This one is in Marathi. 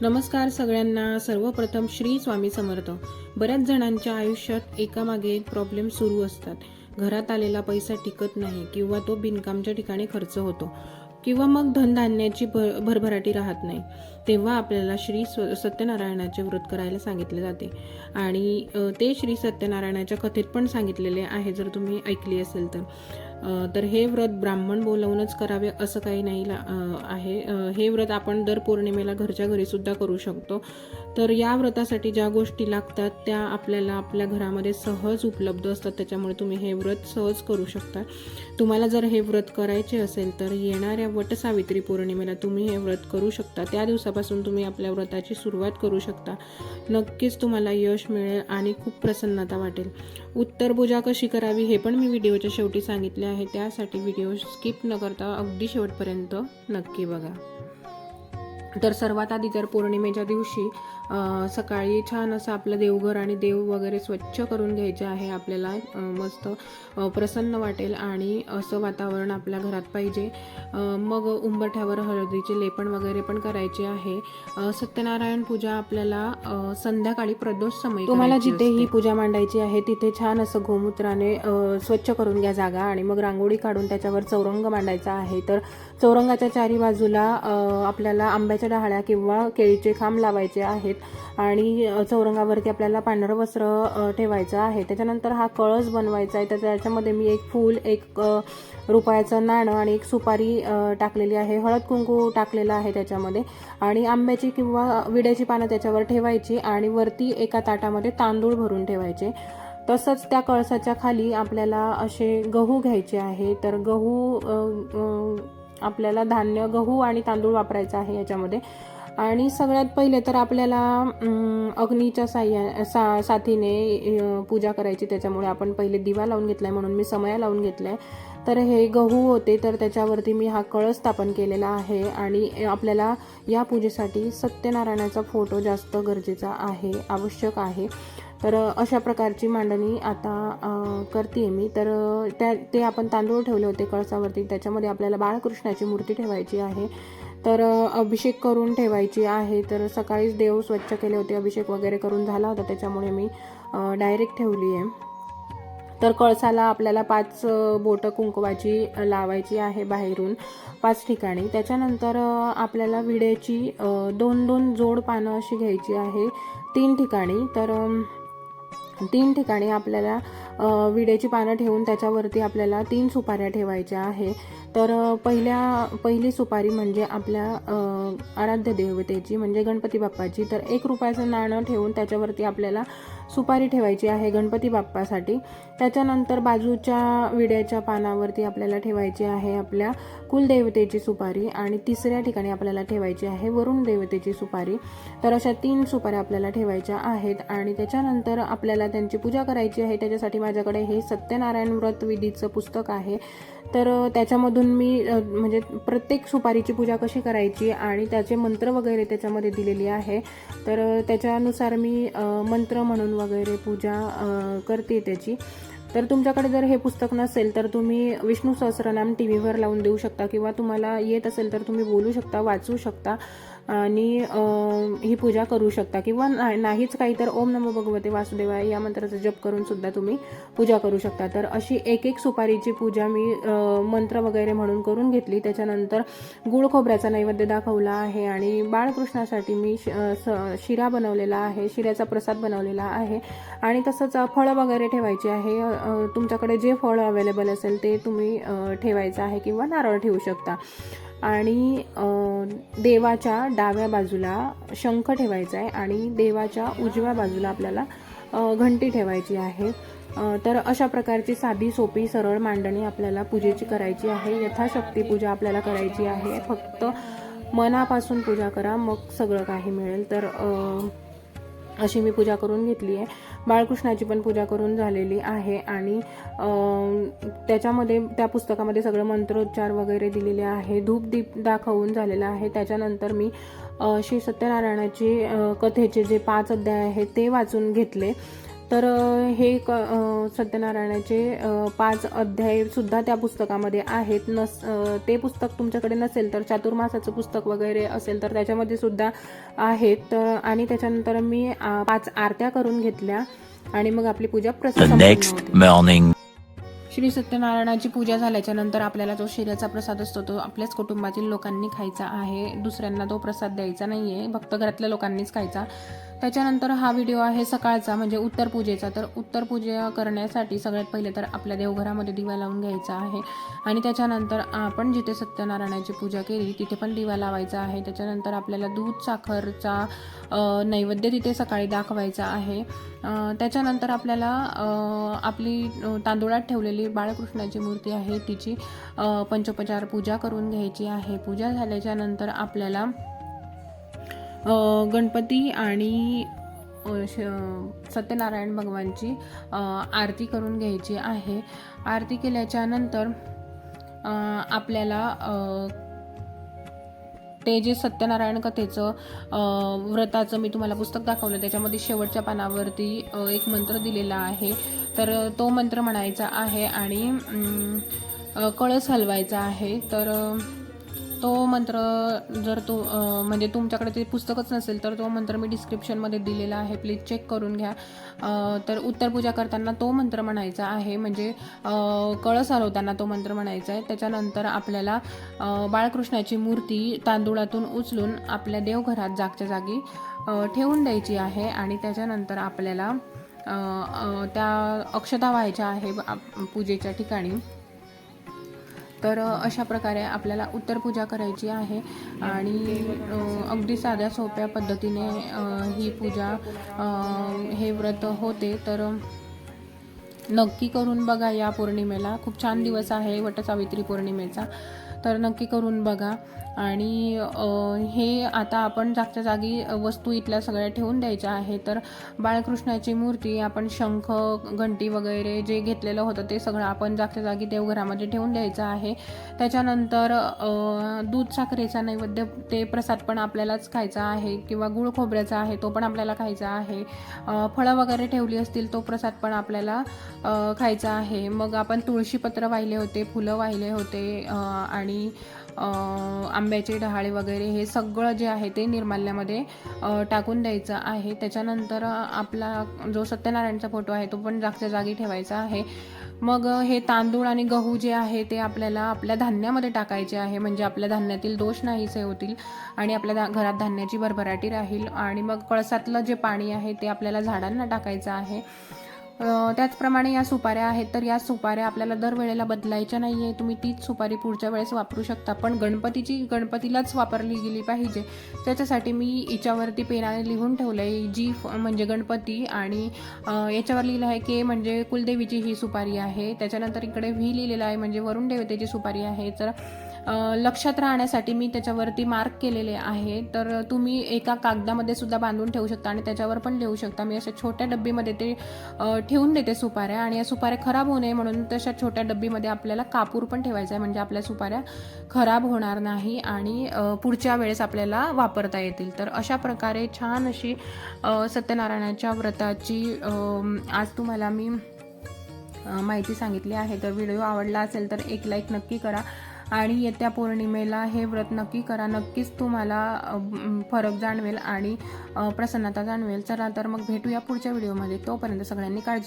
नमस्कार सगळ्यांना. सर्वप्रथम श्री स्वामी समर्थ. बऱ्याच जणांच्या आयुष्यात एकामागे एक प्रॉब्लेम सुरू असतात. घरात आलेला पैसा टिकत नाही किंवा तो बिनकामच्या ठिकाणी खर्च होतो किंवा मग धनधान्याची भर भरभराटी राहत नाही. तेव्हा आपल्याला श्री स्व सत्यनारायणाचे व्रत करायला सांगितले जाते. आणि ते श्री सत्यनारायणाच्या कथेत पण सांगितलेले आहे जर तुम्ही ऐकली असेल तर. तर हे व्रत ब्राह्मण बोलवूनच करावे असं काही नाही ला- आहे. हे व्रत आपण दर पौर्णिमेला घरच्या घरीसुद्धा करू शकतो. तर या व्रतासाठी ज्या गोष्टी लागतात त्या आपल्याला आपल्या घरामध्ये सहज उपलब्ध असतात. त्याच्यामुळे तुम्ही हे व्रत सहज करू शकता. तुम्हाला जर हे व्रत करायचे असेल तर येणाऱ्या वटसावित्री पौर्णिमेला तुम्ही हे व्रत करू शकता. त्या दिवसापासून तुम्ही आपल्या व्रताची सुरुवात करू शकता. नक्कीच तुम्हाला यश मिळेल आणि खूप प्रसन्नता वाटेल. उत्तर पूजा कशी करावी हे पण मी व्हिडिओच्या शेवटी सांगितले आहे. त्यासाठी व्हिडिओ स्किप न करता अगदी शेवटपर्यंत नक्की बघा. तर सर्वात आधी तर पौर्णिमेच्या दिवशी सकाळी छान असं आपलं देवघर आणि देव वगैरे स्वच्छ करून घ्यायचे आहे आपल्याला मस्त प्रसन्न वाटेल आणि असं वातावरण आपल्या घरात पाहिजे. मग उंबरठ्यावर हळदीचे लेपन वगैरे पण करायचे आहे. सत्यनारायण पूजा आपल्याला संध्याकाळी प्रदोष समय तुम्हाला जिथे ही पूजा मांडायची आहे तिथे छान असं गोमूत्राने स्वच्छ करून घ्या जागा आणि मग रांगोळी काढून त्याच्यावर चौरंग मांडायचा आहे. तर चौरंगाच्या चारी बाजूला आपल्याला आंब्याच्या डहाळ्या किंवा केळीचे खांब लावायचे आहेत आणि चौरंगावरती आपल्याला पांढरं वस्त्र ठेवायचं आहे. त्याच्यानंतर हा कळस बनवायचा आहे. तर त्याच्यामध्ये मी एक फूल एक रुपयाचं नाणं आणि एक सुपारी टाकलेली आहे. हळद कुंकू टाकलेलं आहे त्याच्यामध्ये आणि आंब्याची किंवा विड्याची पानं त्याच्यावर ठेवायची आणि वरती एका ताटामध्ये तांदूळ भरून ठेवायचे. तसंच त्या कळसाच्या खाली आपल्याला असे गहू घ्यायचे आहे. तर गहू आपल्याला धान्य गहू आणि तांदूळ वापरायचा आहे याच्यामध्ये. आणि सगळ्यात पहिले तर आपल्याला अग्नीच्या साह्या सा साथीने पूजा करायची. त्याच्यामुळे आपण पहिले दिवा लावून घेतला आहे म्हणून मी समया लावून घेतलाय. तर हे गहू होते तर त्याच्यावरती मी हा कळस स्थापन केलेला आहे. आणि आपल्याला या पूजेसाठी सत्यनारायणाचा फोटो जास्त गरजेचा आहे आवश्यक आहे. तर अशा प्रकारची मांडणी आता करते मी. तर त्या ते आपण तांदूळ ठेवले होते कळसावरती. त्याच्यामध्ये आपल्याला बाळकृष्णाची मूर्ती ठेवायची आहे. तर अभिषेक करून ठेवायची आहे. तर सकाळीच देव स्वच्छ केले होते. अभिषेक वगैरे करून झाला होता. त्याच्यामुळे मी डायरेक्ट ठेवली आहे. तर कळसाला आपल्याला पाच बोटं कुंकवाची लावायची आहे बाहेरून पाच ठिकाणी. त्याच्यानंतर आपल्याला विड्याची दोन दोन जोड पानं अशी घ्यायची आहे तीन ठिकाणी. तर तीन ठिकाणी आपल्याला विड्याची पानं ठेवून त्याच्यावरती आपल्याला तीन सुपाऱ्या ठेवायच्या आहे. तर पहिल्या पहिली सुपारी म्हणजे आपल्या आराध्य देवतेची म्हणजे गणपती बाप्पाची. तर एक रुपयाचं नाणं ठेवून त्याच्यावरती आपल्याला सुपारी ठेवायची आहे गणपती बाप्पासाठी. त्याच्यानंतर बाजूच्या विड्याच्या पानावरती आपल्याला ठेवायची आहे आपल्या कुलदेवतेची सुपारी आणि तिसऱ्या ठिकाणी आपल्याला ठेवायची आहे वरुण देवतेची सुपारी. तर अशा तीन सुपाऱ्या आपल्याला ठेवायच्या आहेत आणि त्याच्यानंतर आपल्याला त्यांची पूजा करायची आहे. त्याच्यासाठी माझ्याकडे हे सत्यनारायण व्रत विधीचं पुस्तक आहे. तर त्याच्यामधून मी म्हणजे प्रत्येक सुपारीची पूजा कशी करायची आणि त्याचे मंत्र वगैरे त्याच्यामध्ये दिलेली आहे. तर त्याच्यानुसार मी मंत्र म्हणून वगैरे पूजा करते त्याची. तर तुमच्याकडे जर हे पुस्तक नसेल तर तुम्ही विष्णू सहस्रनाम टी व्हीवर लावून देऊ शकता किंवा तुम्हाला येत असेल तर तुम्ही बोलू शकता वाचू शकता. आणि ही पूजा करू शकता. किंवा ना- नाहीच काही तर ओम नमो भगवते वासुदेवाय या मंत्राचा जप करून सुद्धा तुम्ही पूजा करू शकता. तर अशी एक एक सुपारीची पूजा मी मंत्र वगैरे म्हणून करून घेतली. त्याच्यानंतर गुळ खोबऱ्याचा नैवेद्य दाखवला आहे आणि बाळकृष्णासाठी मी श- शिरा बनवलेला आहे शिऱ्याचा प्रसाद बनवलेला आहे. आणि तसंच फळं वगैरे ठेवायची आहे. तुमच्याकडे जे फळ अवेलेबल असेल ते तुम्ही ठेवायचं आहे किंवा नारळ ठेवू शकता. आणि देवाच्या डाव्या बाजूला शंख ठेवायचा आहे आणि देवाच्या उजव्या बाजूला आपल्याला घंटी ठेवायची आहे. तर अशा प्रकारची साधी सोपी सरळ मांडणी आपल्याला पूजेची करायची आहे. यथाशक्ती पूजा आपल्याला करायची आहे. फक्त मनापासून पूजा करा मग सगळं काही मिळेल. तर अशी मी पूजा करून घेतली आहे. बाळकृष्णाची पण पूजा करून झालेली आहे आणि त्याच्यामध्ये त्या पुस्तकामध्ये सगळं मंत्रोच्चार वगैरे दिलेले आहे. धूप दीप दाखवून झालेला आहे. त्याच्यानंतर मी श्री सत्यनारायणाची कथेचे जे पाच अध्याय आहेत ते वाचून घेतले. तर हे क सत्यनारायणाचे पाच अध्याय सुद्धा त्या पुस्तकामध्ये आहेत. नस ते पुस्तक तुमच्याकडे नसेल तर चातुर्मासाचं पुस्तक वगैरे असेल तर त्याच्यामध्ये सुद्धा आहेत. तर आणि त्याच्यानंतर मी पाच आरत्या करून घेतल्या. आणि मग आपली पूजा morning. श्री सत्यनारायणाची पूजा झाल्याच्यानंतर आपल्याला जो शिऱ्याचा प्रसाद असतो तो आपल्याच कुटुंबातील लोकांनी खायचा आहे. दुसऱ्यांना तो प्रसाद द्यायचा नाही आहे फक्त घरातल्या लोकांनीच खायचा. त्याच्यानंतर हा व्हिडिओ आहे सकाळचा म्हणजे उत्तर पूजेचा. तर उत्तर पूजा करण्यासाठी सगळ्यात पहिले तर आपल्या देवघरामध्ये दिवा लावून घ्यायचा आहे. आणि त्याच्यानंतर आपण जिथे सत्यनारायणाची पूजा केली तिथे पण दिवा लावायचा आहे. त्याच्यानंतर आपल्याला दूध साखरचा नैवेद्य तिथे सकाळी दाखवायचा आहे. त्याच्यानंतर आपल्याला आपली तांदुळात ठेवलेली बाळकृष्णाची मूर्ती आहे. तिची पंचोपचार पूजा करून घ्यायची आहे. पूजा झाल्याच्यानंतर आपल्याला गणपती आणि श- सत्यनारायण भगवानची आरती करून घ्यायची आहे. आरती केल्याच्यानंतर आपल्याला ते जे सत्यनारायण कथेचं व्रताचं मी तुम्हाला पुस्तक दाखवलं त्याच्यामध्ये शेवटच्या पानावरती एक मंत्र दिलेला आहे. तर तो मंत्र म्हणायचा आहे आणि कळस हलवायचा आहे. तर तो मंत्र जर तो म्हणजे तुमच्याकडे ते पुस्तकच नसेल तर तो मंत्र मी डिस्क्रिप्शनमध्ये दिलेला आहे. प्लीज चेक करून घ्या. तर उत्तर पूजा करताना तो मंत्र म्हणायचा आहे. म्हणजे कळस हलवताना तो मंत्र म्हणायचा आहे. त्याच्यानंतर आपल्याला बाळकृष्णाची मूर्ती तांदुळातून उचलून आपल्या देवघरात जागच्या जागी ठेवून द्यायची आहे. आणि त्याच्यानंतर आपल्याला त्या अक्षता व्हायच्या आहे पूजेच्या ठिकाणी. तर अशा प्रकारे आपल्याला उत्तर पूजा करायची आहे आणि अगदी साध्या सोप्या पद्धतीने ही पूजा हे व्रत होते. तर नक्की करून बघा या पौर्णिमेला. खूप छान दिवस आहे वटसावित्री पौर्णिमेचा. तर नक्की करून बघा. आणि हे आता आपण जागच्या जागी वस्तू इथल्या सगळ्या ठेवून द्यायच्या आहे तर बाळकृष्णाची मूर्ती आपण शंख घंटी वगैरे जे घेतलेलं होतं ते सगळं आपण जागच्या जागी देवघरामध्ये ठेवून द्यायचं आहे. त्याच्यानंतर दूध साखरेचा नैवेद्य ते प्रसाद पण आपल्यालाच खायचा आहे किंवा गुळ खोबऱ्याचा आहे तो पण आपल्याला खायचा आहे. फळं वगैरे ठेवली असतील तो प्रसाद पण आपल्याला खायचा आहे. मग आपण तुळशीपत्र वाहिले होते फुलं वाहिले होते आणि आंब्याचे डहाळे वगैरे हे सगळं जे आहे ते निर्माल्यामध्ये टाकून द्यायचं आहे. त्याच्यानंतर आपला जो सत्यनारायणचा फोटो आहे तो पण जागच्या जागी ठेवायचा आहे. मग हे तांदूळ आणि गहू जे आहे ते आपल्याला आपल्या धान्यामध्ये टाकायचे आहे. म्हणजे आपल्या धान्यातील दोष नाहीसे होतील आणि आपल्या धा- घरात धान्याची भरभराटी राहील. आणि मग कळसातलं जे पाणी आहे ते आपल्याला झाडांना टाकायचं आहे. त्याचप्रमाणे या सुपाऱ्या आहेत तर या सुपाऱ्या आपल्याला दरवेळेला बदलायच्या नाही आहे तुम्ही तीच सुपारी पुढच्या वेळेस वापरू शकता. पण गणपतीची गणपतीलाच वापरली गेली पाहिजे. त्याच्यासाठी मी याच्यावरती पेनाने लिहून ठेवलं आहे जी फ- म्हणजे गणपती आणि याच्यावर लिहिलं आहे के म्हणजे कुलदेवीची ही सुपारी आहे. त्याच्यानंतर इकडे व्ही लिहिलेलं आहे म्हणजे वरुण देवतेची सुपारी आहे. तर लक्षात राहण्यासाठी मी त्याच्यावरती मार्क केलेले आहे. तर तुम्ही एका कागदामध्ये सुद्धा बांधून ठेवू शकता आणि त्याच्यावर पण लिहू शकता. मी अशा छोट्या डब्बीमध्ये ते ठेवून देते सुपाऱ्या आणि या सुपाऱ्या खराब होऊ नये म्हणून तशा छोट्या डब्बीमध्ये आपल्याला कापूर पण ठेवायचा आहे. म्हणजे आपल्या सुपाऱ्या खराब होणार नाही आणि पुढच्या वेळेस आपल्याला वापरता येतील. तर अशा प्रकारे छान अशी सत्यनारायणाच्या व्रताची आज तुम्हाला मी माहिती सांगितली आहे. तर व्हिडिओ आवडला असेल तर एक लाईक नक्की करा. आणि येत्या पौर्णिमेला हे व्रत नक्की करा. नक्कीच तुम्हाला फरक जाणवेल आणि प्रसन्नता जाणवेल. चला तर मग भेटूया पुढच्या व्हिडिओमध्ये. तोपर्यंत सगळ्यांनी काळजी